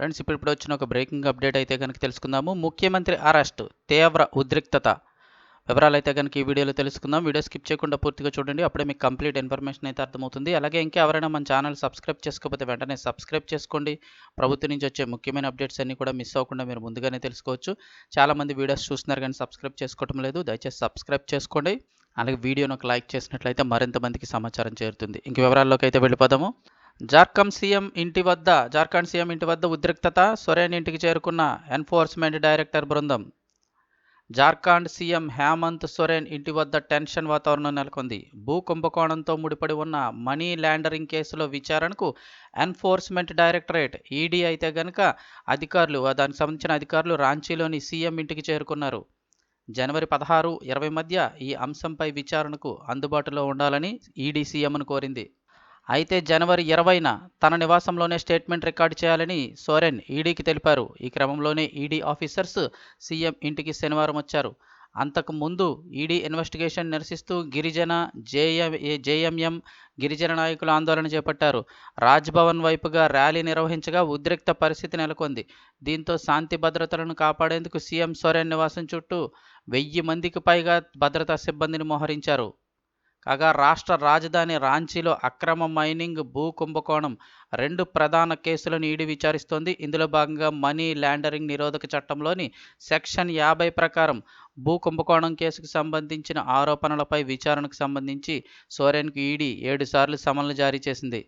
Friends ఇప్పుడు ఇప్పుడు వచ్చిన ఒక బ్రేకింగ్ అప్డేట్ అయితే కనుక తెలుసుకుందాము. ముఖ్యమంత్రి అరెస్ట్ తీవ్ర ఉద్రిక్తత. వివరాలు అయితే కనుక ఈ వీడియోలో తెలుసుకుందాం. వీడియో స్కిప్ చేయకుండా పూర్తిగా చూడండి. అప్పుడే మీకు కంప్లీట్ ఇన్ఫర్మేషన్ అయితే అర్థమవుతుంది. అలాగే ఇంకా ఎవరైనా మన ఛానల్ సబ్స్క్రైబ్ చేసుకోకపోతే వెంటనే సబ్స్క్రైబ్ చేసుకోండి. ప్రభుత్వం నుంచి వచ్చే ముఖ్యమైన అప్డేట్స్ అన్నీ కూడా మిస్ అవ్వకుండా మీరు ముందుగానే తెలుసుకోవచ్చు. చాలామంది వీడియోస్ చూస్తున్నారు కానీ సబ్స్క్రైబ్ చేసుకోవటం లేదు. దయచేసి సబ్స్క్రైబ్ చేసుకోండి. అలాగే వీడియోను ఒక లైక్ చేసినట్లయితే మరింత మందికి సమాచారం చేరుతుంది. ఇంక వివరాల్లోకి అయితే వెళ్ళిపోదాము. జార్ఖండ్ సీఎం ఇంటి వద్ద జార్ఖండ్ సీఎం ఇంటి వద్ద ఉద్రిక్తత సొరేన్ ఇంటికి చేరుకున్న ఎన్ఫోర్స్మెంట్ డైరెక్టర్ బృందం. జార్ఖండ్ సీఎం హేమంత్ సొరేన్ ఇంటి వద్ద టెన్షన్ వాతావరణం నెలకొంది. భూ కుంభకోణంతో ముడిపడి ఉన్న మనీ ల్యాండరింగ్ కేసులో విచారణకు ఎన్ఫోర్స్మెంట్ డైరెక్టరేట్ ఈడీ అయితే గనుక అధికారులు దానికి సంబంధించిన అధికారులు రాంచీలోని సీఎం ఇంటికి చేరుకున్నారు. జనవరి పదహారు ఇరవై మధ్య ఈ అంశంపై విచారణకు అందుబాటులో ఉండాలని ఈడీ సీఎంను కోరింది. అయితే జనవరి ఇరవైన తన నివాసంలోనే స్టేట్మెంట్ రికార్డు చేయాలని సోరెన్ ఈడీకి తెలిపారు. ఈ క్రమంలోనే ఈడీ ఆఫీసర్స్ సీఎం ఇంటికి శనివారం వచ్చారు. అంతకు ముందు ఈడీ ఇన్వెస్టిగేషన్ నిరసిస్తూ గిరిజన జేఎం జేఎంఎం గిరిజన నాయకులు ఆందోళన చేపట్టారు. రాజ్భవన్ వైపుగా ర్యాలీ నిర్వహించగా ఉద్రిక్త పరిస్థితి నెలకొంది. దీంతో శాంతి భద్రతలను కాపాడేందుకు సీఎం సోరెన్ నివాసం చుట్టూ వెయ్యి మందికి పైగా భద్రతా సిబ్బందిని మోహరించారు. కాగా రాష్ట్ర రాజధాని రాంచీలో అక్రమ మైనింగ్ భూ కుంభకోణం రెండు ప్రధాన కేసులను ఈడీ విచారిస్తోంది. ఇందులో భాగంగా మనీ ల్యాండరింగ్ నిరోధక చట్టంలోని సెక్షన్ యాభై ప్రకారం భూ కుంభకోణం కేసుకు సంబంధించిన ఆరోపణలపై విచారణకు సంబంధించి సోరెన్కు ఈడీ ఏడుసార్లు సమన్లు జారీ చేసింది.